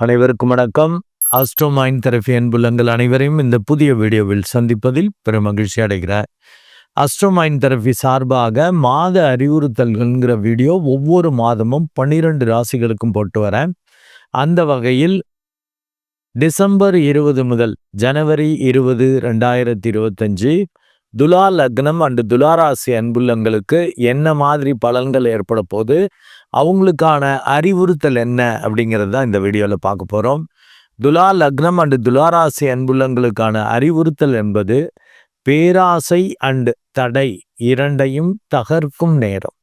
அனைவருக்கும் வணக்கம். Astro mind therapy அன்புள்ளங்கள் அனைவரையும் இந்த புதிய வீடியோவில் சந்திப்பதில் பெரும் மகிழ்ச்சி அடைகிறார் ஆஸ்ட்ரோ மைண்ட் தெரபி சார்பாக மாத அறிவுறுத்தல்கள்ங்கிற வீடியோ ஒவ்வொரு மாதமும் பன்னிரெண்டு ராசிகளுக்கும் போட்டு வரேன். அந்த வகையில் டிசம்பர் இருபது முதல் ஜனவரி இருபது ரெண்டாயிரத்தி இருபத்தஞ்சு துலா லக்னம் அண்டு துலாராசி அன்புள்ளங்களுக்கு என்ன மாதிரி பலன்கள் ஏற்பட போது அவங்களுக்கான அறிவுறுத்தல் என்ன? அப்படிங்கிறது தான் இந்த வீடியோவில் பார்க்க போகிறோம் துலா லக்னம் அண்டு துலாராசி அன்புள்ளங்களுக்கான அறிவுறுத்தல் என்பது பேராசை அண்டு தடை இரண்டையும் தகர்க்கும் நேரம்.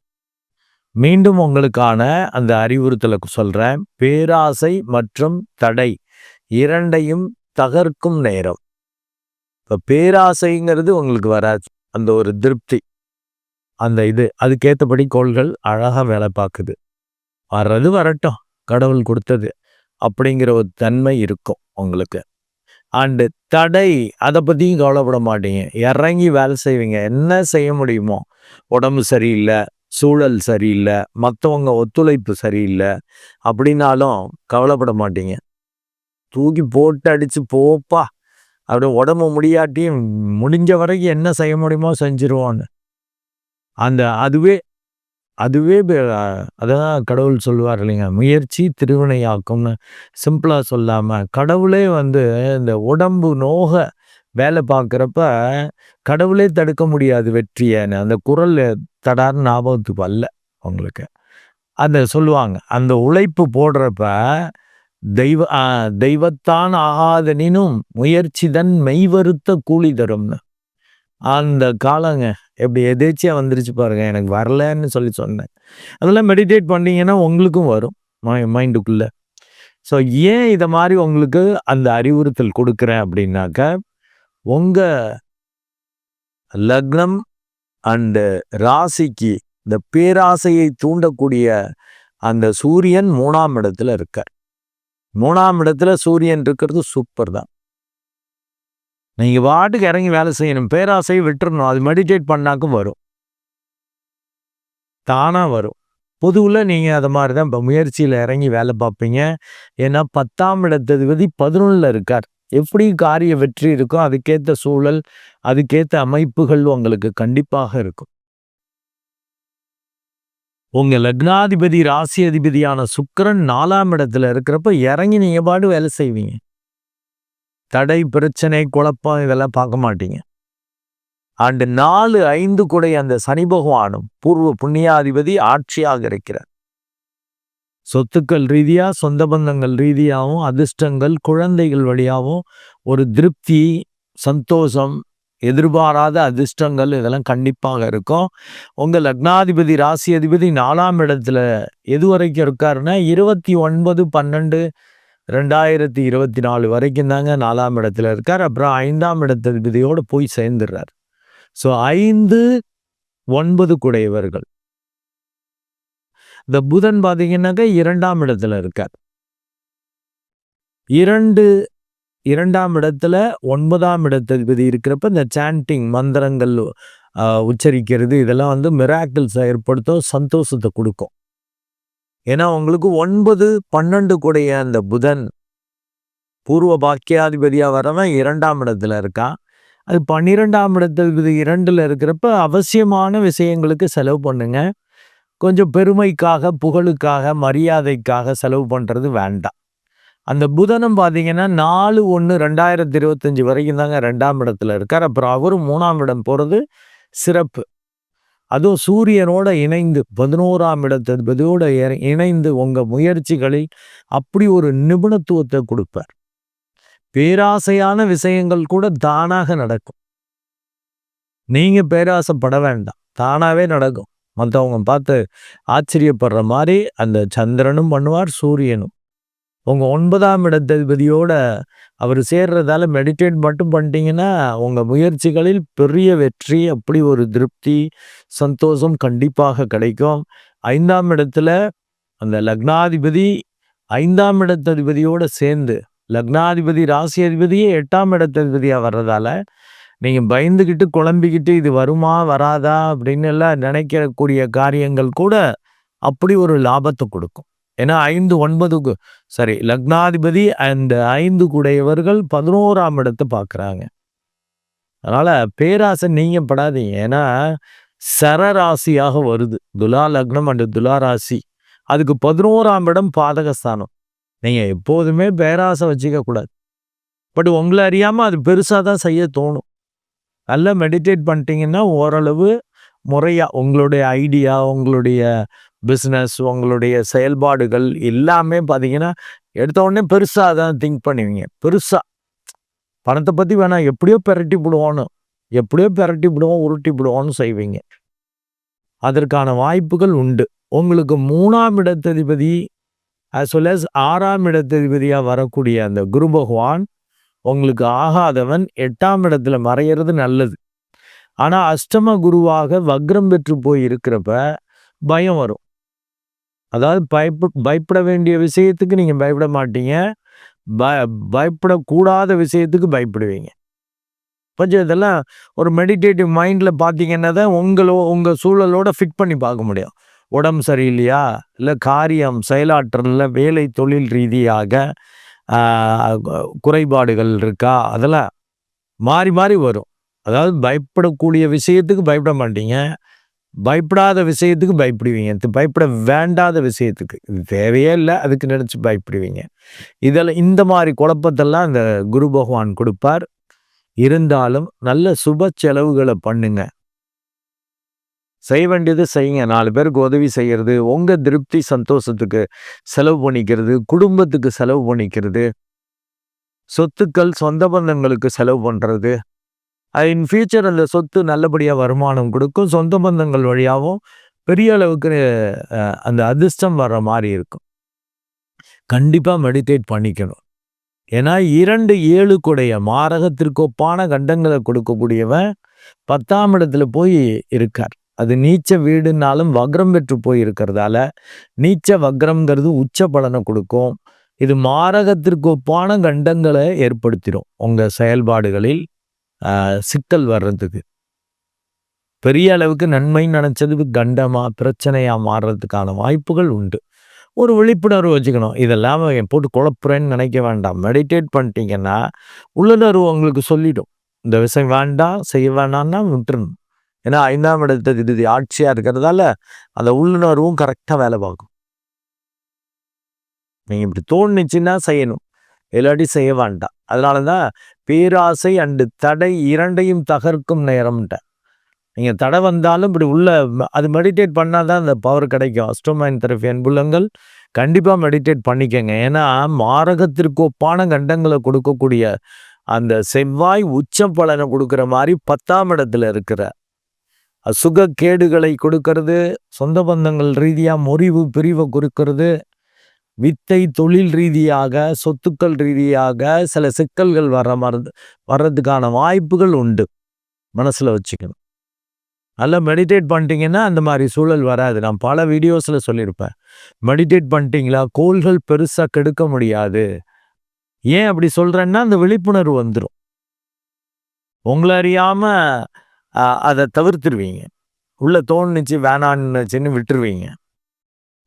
மீண்டும் உங்களுக்கான அந்த அறிவுறுத்தலை சொல்கிறேன் பேராசை மற்றும் தடை இரண்டையும் தகர்க்கும் நேரம். இப்போ பேராசைங்கிறது உங்களுக்கு வராது. அந்த ஒரு திருப்தி. அந்த இது அதுக்கேற்றபடி கோள்கள் அழகாக வேலை பார்க்குது. வர்றது வரட்டும். கடவுள் கொடுத்தது அப்படிங்கிற ஒரு தன்மை இருக்கும் உங்களுக்கு. அண்டு தடை அதை பற்றியும் கவலைப்பட மாட்டீங்க. இறங்கி வேலை செய்வீங்க. என்ன செய்ய முடியுமோ? உடம்பு சரியில்லை சூழல் சரியில்லை மற்றவங்க ஒத்துழைப்பு சரியில்லை அப்படின்னாலும் கவலைப்பட மாட்டீங்க. தூக்கி போட்டு அடித்து போப்பா அப்படி உடம்பு முடியாட்டியும் முடிஞ்ச வரைக்கும் என்ன செய்ய முடியுமோ செஞ்சிருவோன்னு. அந்த அதுவே அதுவே அதான் கடவுள் சொல்லுவார் இல்லைங்க முயற்சி திருவினையாக்கும்னு. சிம்பிளாக சொல்லாமல் கடவுளே வந்து இந்த உடம்பு நோக வேலை பார்க்குறப்ப கடவுளே தடுக்க முடியாது வெற்றியன்னு அந்த குரல் தடார் ஞாபகத்துக்கு அல்ல உங்களுக்கு. அந்த சொல்லுவாங்க அந்த உழைப்பு போடுறப்ப தெய்வ தெய்வத்தான் ஆகாதனினும் முயற்சி தன் மெய்வருத்த கூலி தரும்னு. அந்த காலங்க எப்படி எதேச்சியாக வந்துருச்சு பாருங்க எனக்கு வரலன்னு சொல்லி சொன்னேன். அதெல்லாம் மெடிடேட் பண்ணீங்கன்னா உங்களுக்கும் வரும் மை மைண்டுக்குள்ள. ஸோ ஏன் இதை மாதிரி உங்களுக்கு அந்த அறிவுறுத்தல் கொடுக்குறேன் அப்படின்னாக்க உங்கள் லக்னம் அண்டு ராசிக்கு இந்த பேராசையை தூண்டக்கூடிய அந்த சூரியன் மூணாம் இடத்துல இருக்கார். மூணாம் இடத்துல சூரியன் இருக்கிறது சூப்பர் தான். நீங்கள் பாட்டுக்கு இறங்கி வேலை செய்யணும் பேராசையை விட்டுறணும் அது மெடிடேட் பண்ணாக்கும் வரும். தானாக வரும். பொதுவில் நீங்கள் அதை மாதிரி தான் இப்போ முயற்சியில் இறங்கி வேலை பார்ப்பீங்க. ஏன்னா பத்தாம் இடத்ததிபதி பதினொன்றில் இருக்கார். எப்படி காரிய வெற்றி இருக்கோ அதுக்கேற்ற சூழல் அதுக்கேற்ற அமைப்புகள் உங்களுக்கு கண்டிப்பாக இருக்கும். உங்க லக்னாதிபதி ராசி அதிபதியான சுக்கரன் நாலாம் இடத்துல இருக்கிறப்ப இறங்கி நீங்க பாடு வேலை செய்வீங்க. தடை பிரச்சனை குழப்பம் இதெல்லாம் பார்க்க மாட்டீங்க. அண்டு நாலு ஐந்து குடை அந்த சனி பகவானும் பூர்வ புண்ணியாதிபதி ஆட்சியாக இருக்கிறார். சொத்துக்கள் ரீதியாக சொந்த பந்தங்கள் ரீதியாகவும் அதிர்ஷ்டங்கள் குழந்தைகள் வழியாகவும் ஒரு திருப்தி சந்தோஷம் எதிர்பாராத அதிர்ஷ்டங்கள் இதெல்லாம் கண்டிப்பாக இருக்கும். உங்கள் லக்னாதிபதி ராசி அதிபதி நாலாம் இடத்துல எது வரைக்கும் இருக்காருன்னா இருபத்தி ஒன்பது பன்னெண்டு ரெண்டாயிரத்தி இருபத்தி நாலு வரைக்கும் தாங்க நாலாம் இடத்துல இருக்கார். அப்புறம் ஐந்தாம் இடத்ததிபதியோடு போய் சேர்ந்துடுறார். ஸோ ஐந்து ஒன்பது குடையவர்கள். இந்த புதன் பார்த்தீங்கன்னாக்க இரண்டாம் இடத்துல இருக்கார். இரண்டு இரண்டாம் இடத்துல ஒன்பதாம் இடத்தில் இருக்கிறப்ப இந்த சாண்டிங் மந்திரங்கள் உச்சரிக்கிறது இதெல்லாம் வந்து மிராக்கிள்ஸை ஏற்படுத்தும் சந்தோஷத்தை கொடுக்கும். ஏன்னா உங்களுக்கு ஒன்பது பன்னெண்டு கூடைய அந்த புதன் பூர்வ பாக்கியாதிபதியாக வரவன் இரண்டாம் இடத்துல இருக்கான் அது பன்னிரெண்டாம் இடத்ததிபதி இரண்டில் இருக்கிறப்ப அவசியமான விஷயங்களுக்கு செலவு பண்ணுங்க. கொஞ்சம் பெருமைக்காக புகழுக்காக மரியாதைக்காக செலவு பண்ணுறது வேண்டாம். அந்த புதனும் பார்த்தீங்கன்னா நாலு ஒன்று ரெண்டாயிரத்தி இருபத்தஞ்சி வரைக்கும் தாங்க ரெண்டாம் இடத்துல இருக்கார். அப்புறம் அவரும் மூணாம் இடம் போகிறது சிறப்பு. அதுவும் சூரியனோட இணைந்து பதினோராம் இடத்ததிபதியோட இணைந்து உங்கள் முயற்சிகளில் அப்படி ஒரு நிபுணத்துவத்தை கொடுப்பார். பேராசையான விஷயங்கள் கூட தானாக நடக்கும். நீங்கள் பேராசைப்பட வேண்டாம். தானாகவே நடக்கும். மற்றவங்க பார்த்து ஆச்சரியப்படுற மாதிரி அந்த சந்திரனும் பண்ணுவார் சூரியனும். உங்கள் ஒன்பதாம் இடத்ததிபதியோட அவர் சேர்றதால மெடிடேட் மட்டும் பண்ணிட்டீங்கன்னா உங்கள் முயற்சிகளில் பெரிய வெற்றி அப்படி ஒரு திருப்தி சந்தோஷம் கண்டிப்பாக கிடைக்கும். ஐந்தாம் இடத்துல அந்த லக்னாதிபதி ஐந்தாம் இடத்ததிபதியோடு சேர்ந்து லக்னாதிபதி ராசி அதிபதியே எட்டாம் இடத்ததிபதியாக வர்றதால நீங்கள் பயந்துக்கிட்டு குழம்பிக்கிட்டு இது வருமா வராதா அப்படின்னு எல்லாம் நினைக்கக்கூடிய காரியங்கள் கூட அப்படி ஒரு லாபத்தை கொடுக்கும். ஏன்னா ஐந்து ஒன்பதுக்கு சரி லக்னாதிபதி அந்த ஐந்து குடையவர்கள் பதினோராம் இடத்தை பார்க்குறாங்க. அதனால் பேராசை நீங்க படாதீங்க ஏன்னா சரராசியாக வருது. துலா லக்னம் அண்டு துலா ராசி. அதுக்கு பதினோராம் இடம் பாதகஸ்தானம். நீங்கள் எப்போதுமே பேராசை வச்சுக்க கூடாது. பட் உங்களை அறியாமல் அது பெருசாக தான் செய்ய தோணும். நல்லா மெடிடேட் பண்ணிட்டீங்கன்னா ஓரளவு முறையாக உங்களுடைய ஐடியா உங்களுடைய பிஸ்னஸ் உங்களுடைய செயல்பாடுகள் எல்லாமே பார்த்தீங்கன்னா எடுத்த உடனே பெருசாக தான் திங்க் பண்ணுவீங்க. பெருசாக பணத்தை பற்றி வேணாம் எப்படியோ பெரட்டி விடுவோன்னு எப்படியோ பெரட்டி விடுவோம் உருட்டி விடுவோன்னு செய்வீங்க. அதற்கான வாய்ப்புகள் உண்டு. உங்களுக்கு மூணாம் இடத்ததிபதி அஸ் வெல் அஸ் ஆறாம் இடத்ததிபதியாக வரக்கூடிய அந்த குரு பகவான் உங்களுக்கு ஆகாதவன் எட்டாம் இடத்துல மறையிறது நல்லது. ஆனால் அஷ்டம குருவாக வக்ரம் பெற்று போய் இருக்கிறப்ப பயம் வரும். அதாவது பயப்பு பயப்பட வேண்டிய விஷயத்துக்கு நீங்கள் பயப்பட மாட்டீங்க. ப பயப்படக்கூடாத விஷயத்துக்கு பயப்படுவீங்க. கொஞ்சம் இதெல்லாம்? ஒரு மெடிடேட்டிவ் மைண்டில் பார்த்தீங்கன்னா தான் உங்களோ உங்கள் சூழலோட ஃபிட் பண்ணி பார்க்க முடியும். உடம்பு சரியில்லையா? இல்லை காரியம் செயலாற்றலில் வேலை தொழில் ரீதியாக குறைபாடுகள் இருக்கா? அதெல்லாம் மாறி மாறி வரும். அதாவது பயப்படக்கூடிய விஷயத்துக்கு பயப்பட மாட்டீங்க. பயப்படாத விஷயத்துக்கு பயப்படுவீங்க. பயப்பட வேண்டாத விஷயத்துக்கு. இது தேவையே இல்லை அதுக்கு நினச்சி பயப்படுவீங்க. இதெல்லாம் இந்த மாதிரி குழப்பத்தெல்லாம் இந்த குரு பகவான் கொடுப்பார். இருந்தாலும் நல்ல சுப செலவுகளை பண்ணுங்க. செய்ய வேண்டியது செய்யுங்க. நாலு பேருக்கு உதவி செய்கிறது உங்கள் திருப்தி சந்தோஷத்துக்கு செலவு பண்ணிக்கிறது குடும்பத்துக்கு செலவு பண்ணிக்கிறது சொத்துக்கள் சொந்த பந்தங்களுக்கு செலவு பண்ணுறது இன் ஃபியூச்சர் அந்த சொத்து நல்லபடியாக வருமானம் கொடுக்கும். சொந்த பந்தங்கள் வழியாகவும் பெரிய அளவுக்கு அந்த அதிர்ஷ்டம் வர்ற மாதிரி இருக்கும். கண்டிப்பாக மெடிடேட் பண்ணிக்கணும். ஏன்னா இரண்டு ஏழு மாரகத்திற்கொப்பான கண்டங்களை கொடுக்கக்கூடியவன் பத்தாம் இடத்துல போய் இருக்கார். அது நீச்ச வீடுனாலும் வக்ரம் பெற்று போய் இருக்கிறதால நீச்ச வக்ரம்ங்கிறது உச்ச பலனை கொடுக்கும். இது மாரகத்திற்கு ஒப்பான கண்டங்களை ஏற்படுத்திடும். உங்கள் செயல்பாடுகளில் சிக்கல் வர்றதுக்கு. பெரிய அளவுக்கு நன்மை நினச்சது கண்டமாக பிரச்சனையாக மாறுறதுக்கான வாய்ப்புகள் உண்டு. ஒரு விழிப்புணர்வு வச்சுக்கணும். இதெல்லாம் போட்டு குழப்புறேன்னு நினைக்க வேண்டாம். மெடிடேட் பண்ணிட்டீங்கன்னா உள்ளுணர்வு உங்களுக்கு சொல்லிடும். இந்த விஷயம் வேண்டாம் செய்ய வேண்டாம்னா விட்டுருணும் ஏன்னா ஐந்தாம் இடத்த இது ஆட்சியாக இருக்கிறதால அந்த உள்ளுணர்வும் கரெக்டாக வேலை பார்க்கும். நீங்கள் இப்படி தோணுச்சுன்னா செய்யணும். இல்லாட்டி செய்ய வேண்டாம். அதனால தான் பேராசை அண்டு தடை இரண்டையும் தகர்க்கும் நேரம்ட்ட நீங்கள் தடை வந்தாலும் இப்படி உள்ள அது மெடிடேட் பண்ணால் தான் அந்த பவர் கிடைக்கும். அஸ்டோமைன் தெரப்பி அன்புள்ளங்கள் கண்டிப்பாக மெடிடேட் பண்ணிக்கங்க. ஏன்னா மாரகத்திற்கு ஒப்பான கண்டங்களை கொடுக்கக்கூடிய அந்த செவ்வாய் உச்ச பலனை கொடுக்குற மாதிரி பத்தாம் இடத்துல இருக்கிற சுகக்கேடுகளை கேடுகளை கொடுக்கறது சொந்த பந்தங்கள் ரீதியாக முறிவு பிரிவை கொடுக்கறது வித்தை தொழில் ரீதியாக சொத்துக்கள் ரீதியாக சில சிக்கல்கள் வர மறது வர்றதுக்கான வாய்ப்புகள் உண்டு. மனசில் வச்சுக்கணும். நல்லா மெடிடேட் பண்ணிட்டீங்கன்னா அந்த மாதிரி சூழல் வராது. நான் பல வீடியோஸில் சொல்லியிருப்பேன். மெடிடேட் பண்ணிட்டீங்களா? கோள்கள் பெருசாக கெடுக்க முடியாது. ஏன் அப்படி சொல்கிறேன்னா அந்த விழிப்புணர்வு வந்துடும் உங்களை அறியாமல் அதை தவிர்த்துருவீங்க. உள்ள தோணுச்சு வேணான்னுச்சுன்னு விட்டுருவீங்க.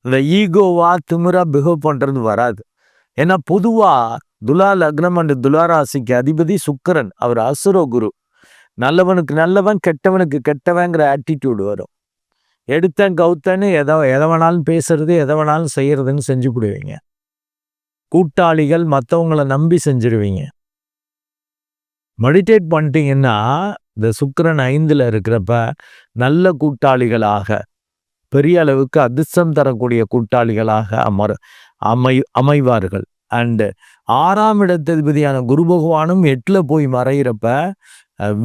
இந்த ஈகோவா திமிரா பிஹேவ் பண்ணுறது வராது. ஏன்னா பொதுவாக துலா லக்னம் அண்ட் துலாராசிக்கு அதிபதி சுக்கரன் அவர் அசுரோ குரு. நல்லவனுக்கு நல்லவன் கெட்டவனுக்கு கெட்டவங்கிற ஆட்டிடியூடு வரும். எடுத்தன் கவுத்தன்னு எதை எதை வேணாலும் பேசுறது எதை வேணாலும் செய்யறதுன்னு செஞ்சு விடுவீங்க கூட்டாளிகள் மற்றவங்கள நம்பி செஞ்சிருவீங்க. மெடிடேட் பண்ணிட்டீங்கன்னா இந்த சுக்கரன் ஐந்தில் இருக்கிறப்ப நல்ல கூட்டாளிகளாக பெரிய அளவுக்கு அதிர்ஷ்டம் தரக்கூடிய கூட்டாளிகளாக அமர் அமை அமைவார்கள். அண்டு ஆறாம் இடத்ததிபதியான குரு பகவானும் எட்டில் போய் மறையிறப்ப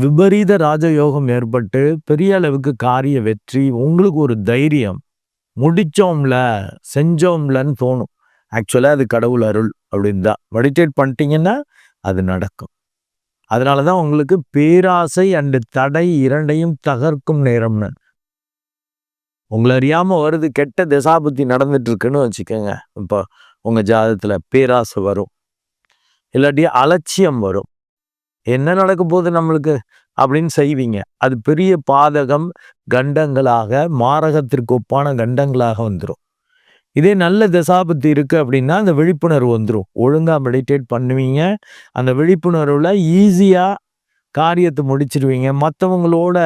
விபரீத ராஜயோகம் ஏற்பட்டு பெரிய அளவுக்கு காரிய வெற்றி உங்களுக்கு ஒரு தைரியம். முடித்தோம்ல செஞ்சோம்லன்னு தோணும். ஆக்சுவலாக அது கடவுள் அருள் அப்படின்னு தான். மெடிடேட் பண்ணிட்டீங்கன்னா அது நடக்கும். அதனால தான் உங்களுக்கு பேராசை அண்டு தடை இரண்டையும் தகர்க்கும் நேரம்னு. உங்களை அறியாமல் வருது கெட்ட திசாபுத்தி நடந்துட்டுருக்குன்னு வச்சுக்கோங்க. இப்போ உங்கள் ஜாதத்தில் பேராசை வரும். இல்லாட்டி அலட்சியம் வரும். என்ன நடக்க போகுது நம்மளுக்கு? அப்படின்னு செய்வீங்க. அது பெரிய பாதகம் கண்டங்களாக மாரகத்திற்கு ஒப்பான கண்டங்களாக வந்துடும் இதே நல்ல தசாபத்தி இருக்குது அப்படின்னா அந்த விழிப்புணர்வு வந்துடும் ஒழுங்காக மெடிடேட் பண்ணுவீங்க. அந்த விழிப்புணர்வில் ஈஸியாக காரியத்தை முடிச்சிடுவீங்க மற்றவங்களோட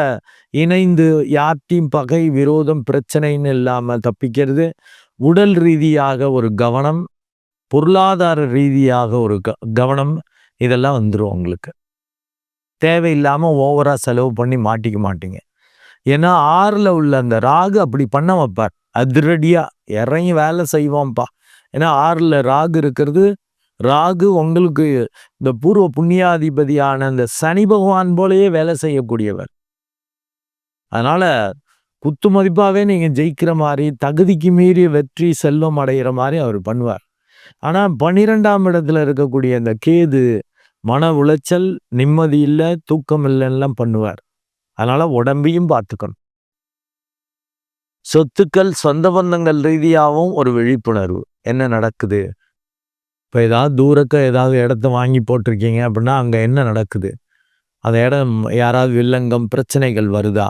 இணைந்து யார்ட்டையும் பகை விரோதம் பிரச்சனைன்னு இல்லாமல் தப்பிக்கிறது. உடல் ரீதியாக ஒரு கவனம் பொருளாதார ரீதியாக ஒரு க கவனம் இதெல்லாம் வந்துடும் உங்களுக்கு. தேவையில்லாமல் ஓவராக செலவு பண்ணி மாட்டிக்க மாட்டீங்க. ஏன்னா ஆறில் உள்ள அந்த ராகு அப்படி பண்ண வைப்பார். அதிரடியாக இறங்கி வேலை செய்வோம்ப்பா ஏன்னா ஆறில் ராகு இருக்கிறது ராகு உங்களுக்கு இந்த பூர்வ புண்ணியாதிபதியான அந்த சனி பகவான் போலயே வேலை செய்யக்கூடியவர். அதனால குத்து மதிப்பாகவே நீங்கள் ஜெயிக்கிற மாதிரி தகுதிக்கு மீறி வெற்றி செல்வம் அடைகிற மாதிரி அவர் பண்ணுவார். ஆனால் பன்னிரெண்டாம் இடத்துல இருக்கக்கூடிய இந்த கேது மன உளைச்சல் நிம்மதி இல்லை தூக்கம் இல்லைன்னெலாம் பண்ணுவார். அதனால் உடம்பையும் பார்த்துக்கணும். சொத்துக்கள் சொந்த பந்தங்கள் ரீதியாகவும் ஒரு விழிப்புணர்வு. என்ன நடக்குது? இப்போ ஏதாவது தூரக்க ஏதாவது இடத்த வாங்கி போட்டிருக்கீங்க அப்படின்னா அங்கே என்ன நடக்குது? அந்த இடம் யாராவது வில்லங்கம் பிரச்சனைகள் வருதா?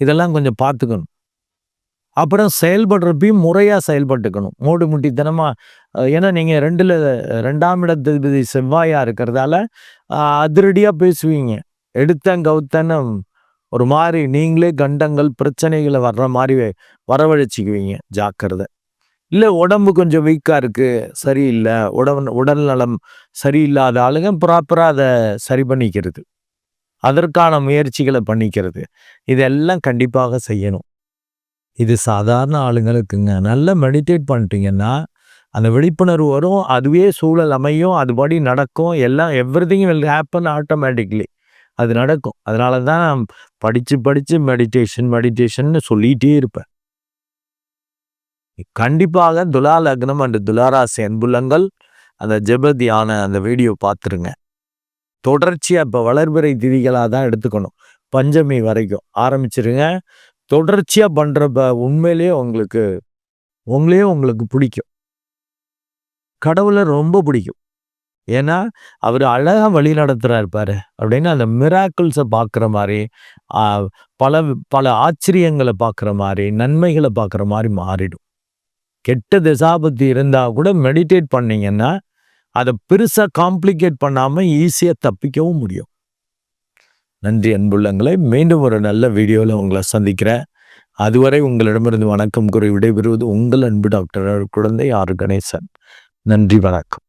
இதெல்லாம் கொஞ்சம் பார்த்துக்கணும். அப்புறம் செயல்படுறப்பையும் முறையாக செயல்பட்டுக்கணும். மூடு முட்டித்தனமாக ஏன்னா நீங்கள் ரெண்டில் ரெண்டாம் இடத்திபதி செவ்வாயாக இருக்கிறதால அதிரடியாக பேசுவீங்க. எடுத்தேன் கவுத்தன்னு ஒரு மாதிரி நீங்களே கண்டங்கள் பிரச்சனைகளை வர்ற மாதிரி வரவழைச்சிக்குவீங்க ஜாக்கிரதை. இல்லை உடம்பு கொஞ்சம் வீக்காக இருக்குது சரியில்லை. உடம்பு உடல் நலம் சரியில்லாத ஆளுங்க ப்ராப்பராக அதை சரி பண்ணிக்கிறது. அதற்கான முயற்சிகளை பண்ணிக்கிறது. இதெல்லாம் கண்டிப்பாக செய்யணும். இது சாதாரண ஆளுங்களுக்குங்க. நல்லா மெடிடேட் பண்ணிட்டீங்கன்னா அந்த விழிப்புணர்வு வரும் அதுவே சூழல் அமையும் அதுபடி நடக்கும் எல்லாம் everything will happen automatically அது நடக்கும். அதனால தான் படித்து படித்து மெடிடேஷன் மெடிடேஷன் சொல்லிகிட்டே இருப்பேன். கண்டிப்பாக துலா லக்னம் அண்ட் துலாராசி அன்புள்ளங்கள் அந்த ஜெபதியான அந்த வீடியோ பார்த்துருங்க தொடர்ச்சியாக இப்போ வளர்பிறை திதிகளாக தான் எடுத்துக்கணும். பஞ்சமி வரைக்கும் ஆரம்பிச்சிருங்க. தொடர்ச்சியாக பண்ணுறப்ப உண்மையிலேயே உங்களுக்கு உங்களையே உங்களுக்கு பிடிக்கும். கடவுளை ரொம்ப பிடிக்கும். ஏன்னா அவர் அழகாக வழி நடத்துகிறார் பாரு அப்படின்னு அந்த மிராக்கிள்ஸை பார்க்குற மாதிரி பல பல ஆச்சரியங்களை பார்க்குற மாதிரி நன்மைகளை பார்க்குற மாதிரி மாறிடும். கெட்ட திசாபத்தி இருந்தால் கூட மெடிடேட் பண்ணிங்கன்னா அதை பெருசாக காம்ப்ளிகேட் பண்ணாமல் ஈஸியாக தப்பிக்கவும் முடியும். நன்றி அன்புள்ளங்களை. மீண்டும் ஒரு நல்ல வீடியோவில் உங்களை சந்திக்கிறேன். அதுவரை உங்களிடமிருந்து வணக்கம் கூறி விடைபெறுவது உங்கள் அன்பு டாக்டர் குழந்தை ஆர். கணேசன். நன்றி வணக்கம்.